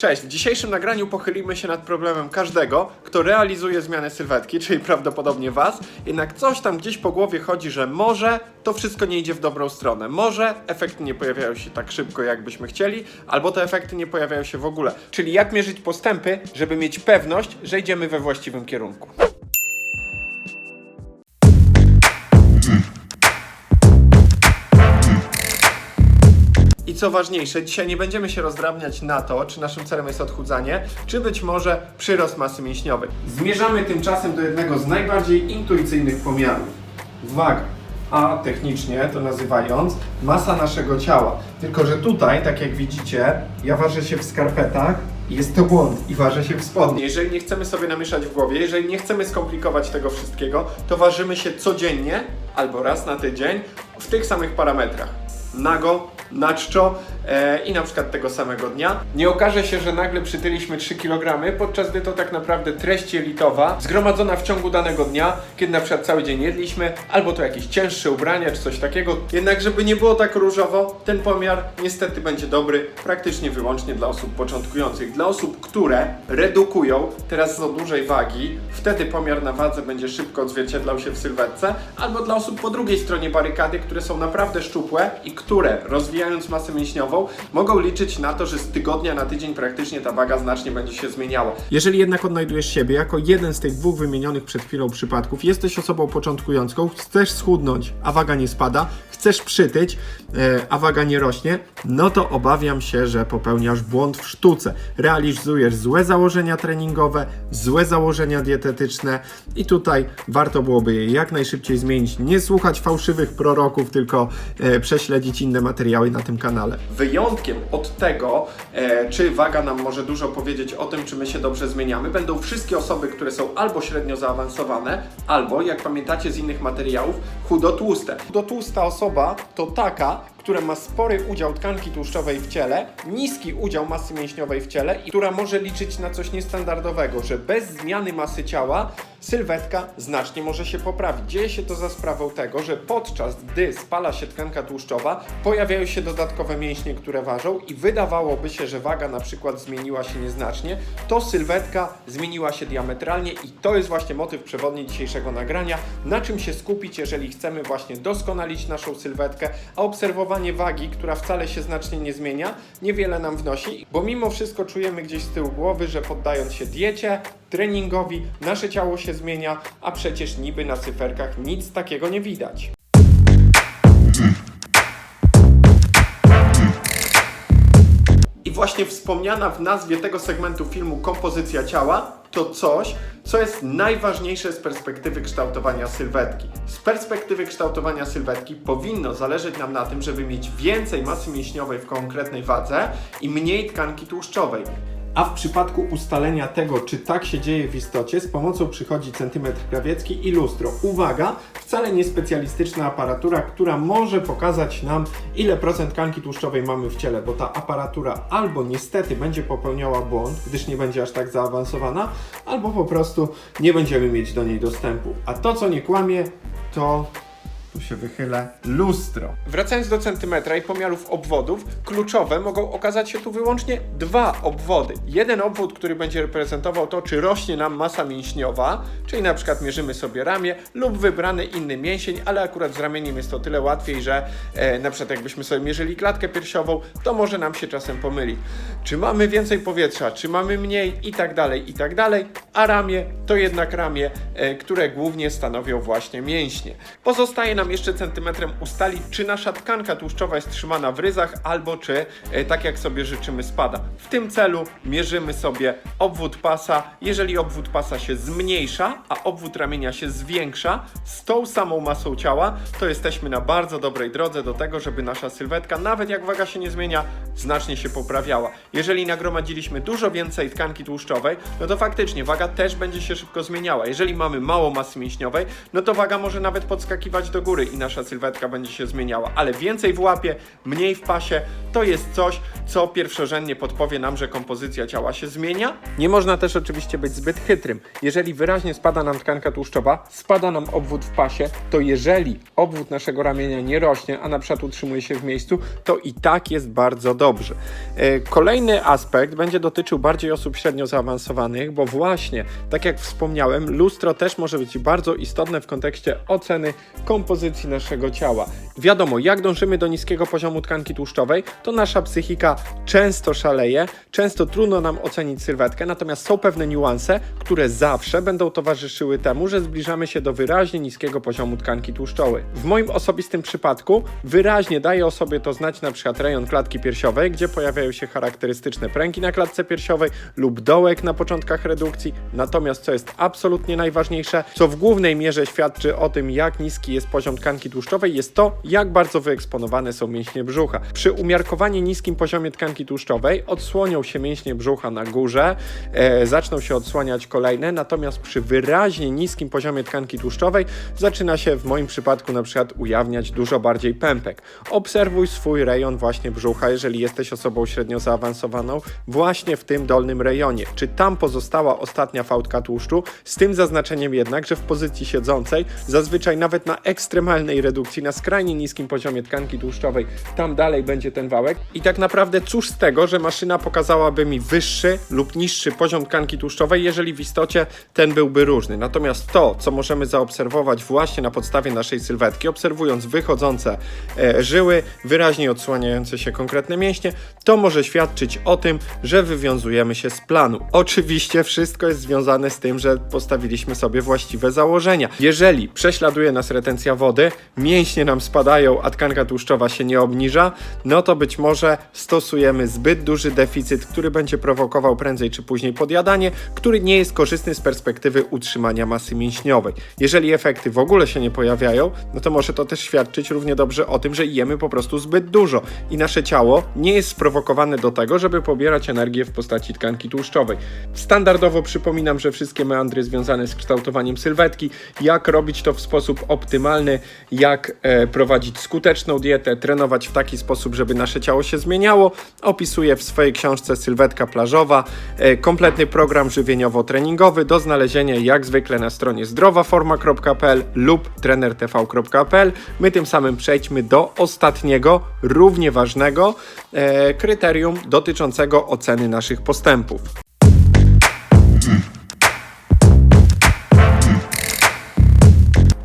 Cześć, w dzisiejszym nagraniu pochylimy się nad problemem każdego, kto realizuje zmianę sylwetki, czyli prawdopodobnie Was, jednak coś tam gdzieś po głowie chodzi, że może to wszystko nie idzie w dobrą stronę, może efekty nie pojawiają się tak szybko, jakbyśmy chcieli, albo te efekty nie pojawiają się w ogóle. Czyli jak mierzyć postępy, żeby mieć pewność, że idziemy we właściwym kierunku. Co ważniejsze, dzisiaj nie będziemy się rozdrabniać na to, czy naszym celem jest odchudzanie, czy być może przyrost masy mięśniowej. Zmierzamy tymczasem do jednego z najbardziej intuicyjnych pomiarów. Waga. A technicznie to nazywając masa naszego ciała. Tylko, że tutaj, tak jak widzicie, ja ważę się w skarpetach jest to błąd i ważę się w spodnie. Jeżeli nie chcemy sobie namieszać w głowie, jeżeli nie chcemy skomplikować tego wszystkiego, to ważymy się codziennie albo raz na tydzień w tych samych parametrach nago, na czczo e, i na przykład tego samego dnia. Nie okaże się, że nagle przytyliśmy 3 kg, podczas gdy to tak naprawdę treść jelitowa zgromadzona w ciągu danego dnia, kiedy na przykład cały dzień jedliśmy, albo to jakieś cięższe ubrania czy coś takiego. Jednak żeby nie było tak różowo, ten pomiar niestety będzie dobry praktycznie wyłącznie dla osób początkujących. Dla osób, które redukują teraz za dużej wagi, wtedy pomiar na wadze będzie szybko odzwierciedlał się w sylwetce, albo dla osób po drugiej stronie barykady, które są naprawdę szczupłe i które rozwijając masę mięśniową mogą liczyć na to, że z tygodnia na tydzień praktycznie ta waga znacznie będzie się zmieniała. Jeżeli jednak odnajdujesz siebie jako jeden z tych dwóch wymienionych przed chwilą przypadków, jesteś osobą początkującą, chcesz schudnąć, a waga nie spada, chcesz przytyć, e, a waga nie rośnie, no to obawiam się, że popełniasz błąd w sztuce. Realizujesz złe założenia treningowe, złe założenia dietetyczne i tutaj warto byłoby je jak najszybciej zmienić. Nie słuchać fałszywych proroków, tylko e, prześledzić inne materiały na tym kanale. Wyjątkiem od tego, e, czy waga nam może dużo powiedzieć o tym, czy my się dobrze zmieniamy, będą wszystkie osoby, które są albo średnio zaawansowane, albo, jak pamiętacie z innych materiałów, chudotłuste. Chudotłusta osoba to taka, która ma spory udział tkanki tłuszczowej w ciele, niski udział masy mięśniowej w ciele i która może liczyć na coś niestandardowego, że bez zmiany masy ciała sylwetka znacznie może się poprawić. Dzieje się to za sprawą tego, że podczas gdy spala się tkanka tłuszczowa, pojawiają się dodatkowe mięśnie, które ważą i wydawałoby się, że waga na przykład zmieniła się nieznacznie, to sylwetka zmieniła się diametralnie i to jest właśnie motyw przewodni dzisiejszego nagrania, na czym się skupić, jeżeli chcemy właśnie doskonalić naszą sylwetkę, a obserwowanie wagi, która wcale się znacznie nie zmienia, niewiele nam wnosi, bo mimo wszystko czujemy gdzieś z tyłu głowy, że poddając się diecie, treningowi, nasze ciało się zmienia, a przecież niby na cyferkach nic takiego nie widać. I właśnie wspomniana w nazwie tego segmentu filmu kompozycja ciała to coś, co jest najważniejsze z perspektywy kształtowania sylwetki. Z perspektywy kształtowania sylwetki powinno zależeć nam na tym, żeby mieć więcej masy mięśniowej w konkretnej wadze i mniej tkanki tłuszczowej. A w przypadku ustalenia tego, czy tak się dzieje w istocie, z pomocą przychodzi centymetr krawiecki i lustro. Uwaga, wcale nie specjalistyczna aparatura, która może pokazać nam, ile procent tkanki tłuszczowej mamy w ciele, bo ta aparatura albo niestety będzie popełniała błąd, gdyż nie będzie aż tak zaawansowana, albo po prostu nie będziemy mieć do niej dostępu. A to, co nie kłamie, to tu się wychylę lustro. Wracając do centymetra i pomiarów obwodów, kluczowe mogą okazać się tu wyłącznie dwa obwody. Jeden obwód, który będzie reprezentował to, czy rośnie nam masa mięśniowa, czyli na przykład mierzymy sobie ramię lub wybrany inny mięsień, ale akurat z ramieniem jest to tyle łatwiej, że e, na przykład jakbyśmy sobie mierzyli klatkę piersiową, to może nam się czasem pomylić. Czy mamy więcej powietrza, czy mamy mniej i tak dalej, i tak dalej, a ramię to jednak ramię, e, które głównie stanowią właśnie mięśnie. Pozostaje nam jeszcze centymetrem ustalić, czy nasza tkanka tłuszczowa jest trzymana w ryzach, albo czy, e, tak jak sobie życzymy, spada. W tym celu mierzymy sobie obwód pasa. Jeżeli obwód pasa się zmniejsza, a obwód ramienia się zwiększa z tą samą masą ciała, to jesteśmy na bardzo dobrej drodze do tego, żeby nasza sylwetka, nawet jak waga się nie zmienia, znacznie się poprawiała. Jeżeli nagromadziliśmy dużo więcej tkanki tłuszczowej, no to faktycznie waga też będzie się szybko zmieniała. Jeżeli mamy mało masy mięśniowej, no to waga może nawet podskakiwać do góry i nasza sylwetka będzie się zmieniała, ale więcej w łapie, mniej w pasie, to jest coś, co pierwszorzędnie podpowie nam, że kompozycja ciała się zmienia. Nie można też oczywiście być zbyt chytrym. Jeżeli wyraźnie spada nam tkanka tłuszczowa, spada nam obwód w pasie, to jeżeli obwód naszego ramienia nie rośnie, a na przykład utrzymuje się w miejscu, to i tak jest bardzo dobrze. E, Kolejny aspekt będzie dotyczył bardziej osób średnio zaawansowanych, bo właśnie, tak jak wspomniałem, lustro też może być bardzo istotne w kontekście oceny kompozycji naszego ciała. Wiadomo, jak dążymy do niskiego poziomu tkanki tłuszczowej, to nasza psychika często szaleje, często trudno nam ocenić sylwetkę, natomiast są pewne niuanse, które zawsze będą towarzyszyły temu, że zbliżamy się do wyraźnie niskiego poziomu tkanki tłuszczowej. W moim osobistym przypadku wyraźnie daje o sobie to znać na przykład rejon klatki piersiowej, gdzie pojawiają się charakterystyczne pręgi na klatce piersiowej lub dołek na początkach redukcji. Natomiast co jest absolutnie najważniejsze, co w głównej mierze świadczy o tym, jak niski jest poziom tkanki tłuszczowej, jest to, jak bardzo wyeksponowane są mięśnie brzucha. Przy umiarkowanie niskim poziomie tkanki tłuszczowej odsłonią się mięśnie brzucha na górze, e, zaczną się odsłaniać kolejne, natomiast przy wyraźnie niskim poziomie tkanki tłuszczowej zaczyna się w moim przypadku na przykład ujawniać dużo bardziej pępek. Obserwuj swój rejon właśnie brzucha, jeżeli jesteś osobą średnio zaawansowaną, właśnie w tym dolnym rejonie. Czy tam pozostała ostatnia fałdka tłuszczu? Z tym zaznaczeniem jednak, że w pozycji siedzącej, zazwyczaj nawet na ekstremalnej redukcji, na skrajnie niskim poziomie tkanki tłuszczowej, tam dalej będzie ten wałek. I tak naprawdę cóż z tego, że maszyna pokazałaby mi wyższy lub niższy poziom tkanki tłuszczowej, jeżeli w istocie ten byłby różny. Natomiast to, co możemy zaobserwować właśnie na podstawie naszej sylwetki, obserwując wychodzące e, żyły, wyraźnie odsłaniające się konkretne mięśnie, to może świadczyć o tym, że wywiązujemy się z planu. Oczywiście wszystko jest związane z tym, że postawiliśmy sobie właściwe założenia. Jeżeli prześladuje nas retencja wody, mięśnie nam spadają, a tkanka tłuszczowa się nie obniża, no to być może stosujemy zbyt duży deficyt, który będzie prowokował prędzej czy później podjadanie, który nie jest korzystny z perspektywy utrzymania masy mięśniowej. Jeżeli efekty w ogóle się nie pojawiają, no to może to też świadczyć równie dobrze o tym, że jemy po prostu zbyt dużo i nasze ciało nie jest sprowokowane do tego, żeby pobierać energię w postaci tkanki tłuszczowej. Standardowo przypominam, że wszystkie meandry związane z kształtowaniem sylwetki, jak robić to w sposób optymalny, jak e, prowadzić skuteczną dietę, trenować w taki sposób, żeby nasze ciało się zmieniało, opisuję w swojej książce Sylwetka Plażowa. E, kompletny program żywieniowo-treningowy do znalezienia jak zwykle na stronie zdrowaforma.pl lub trenertv.pl. My tym samym przejdźmy do ostatniego, równie ważnego e, kryterium dotyczącego oceny naszych postępów.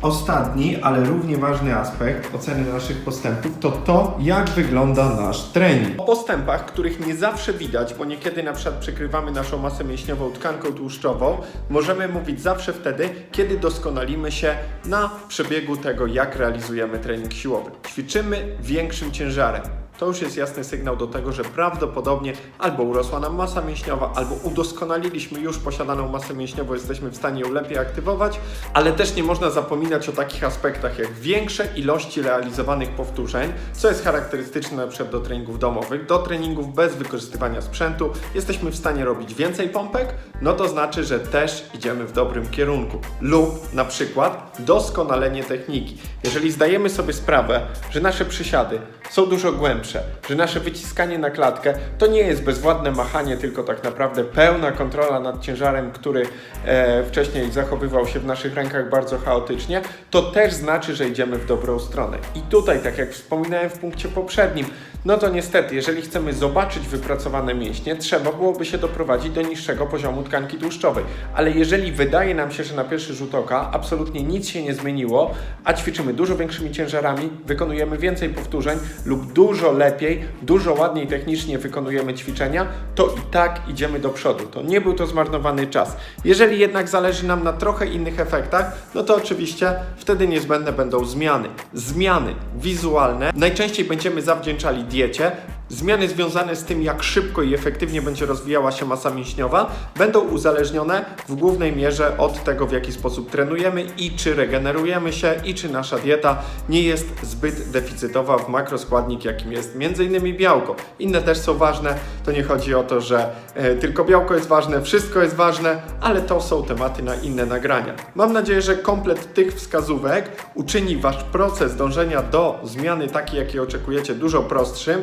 Ostatni, ale równie ważny aspekt oceny naszych postępów to to, jak wygląda nasz trening. O postępach, których nie zawsze widać, bo niekiedy na przykład przykrywamy naszą masę mięśniową tkanką tłuszczową, możemy mówić zawsze wtedy, kiedy doskonalimy się na przebiegu tego, jak realizujemy trening siłowy. Ćwiczymy większym ciężarem. To już jest jasny sygnał do tego, że prawdopodobnie albo urosła nam masa mięśniowa, albo udoskonaliliśmy już posiadaną masę mięśniową, jesteśmy w stanie ją lepiej aktywować, ale też nie można zapominać o takich aspektach jak większe ilości realizowanych powtórzeń, co jest charakterystyczne na przykład do treningów domowych, do treningów bez wykorzystywania sprzętu. Jesteśmy w stanie robić więcej pompek, no to znaczy, że też idziemy w dobrym kierunku. Lub na przykład doskonalenie techniki. Jeżeli zdajemy sobie sprawę, że nasze przysiady są dużo głębsze, że nasze wyciskanie na klatkę to nie jest bezwładne machanie, tylko tak naprawdę pełna kontrola nad ciężarem, który e, wcześniej zachowywał się w naszych rękach bardzo chaotycznie, to też znaczy, że idziemy w dobrą stronę. I tutaj, tak jak wspominałem w punkcie poprzednim, no to niestety, jeżeli chcemy zobaczyć wypracowane mięśnie, trzeba byłoby się doprowadzić do niższego poziomu tkanki tłuszczowej. Ale jeżeli wydaje nam się, że na pierwszy rzut oka absolutnie nic się nie zmieniło, a ćwiczymy dużo większymi ciężarami, wykonujemy więcej powtórzeń lub dużo lepiej, dużo ładniej technicznie wykonujemy ćwiczenia, to i tak idziemy do przodu. To nie był to zmarnowany czas. Jeżeli jednak zależy nam na trochę innych efektach, no to oczywiście wtedy niezbędne będą zmiany. Zmiany wizualne najczęściej będziemy zawdzięczali diecie, Zmiany związane z tym, jak szybko i efektywnie będzie rozwijała się masa mięśniowa, będą uzależnione w głównej mierze od tego, w jaki sposób trenujemy i czy regenerujemy się i czy nasza dieta nie jest zbyt deficytowa w makroskładnik, jakim jest m.in. białko. Inne też są ważne, to nie chodzi o to, że e, tylko białko jest ważne, wszystko jest ważne, ale to są tematy na inne nagrania. Mam nadzieję, że komplet tych wskazówek uczyni Wasz proces dążenia do zmiany takiej, jakiej oczekujecie, dużo prostszym.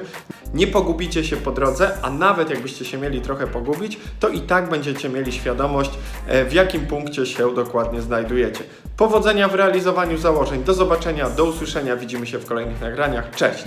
Nie pogubicie się po drodze, a nawet jakbyście się mieli trochę pogubić, to i tak będziecie mieli świadomość, e, w jakim punkcie się dokładnie znajdujecie. Powodzenia w realizowaniu założeń. Do zobaczenia, do usłyszenia. Widzimy się w kolejnych nagraniach. Cześć!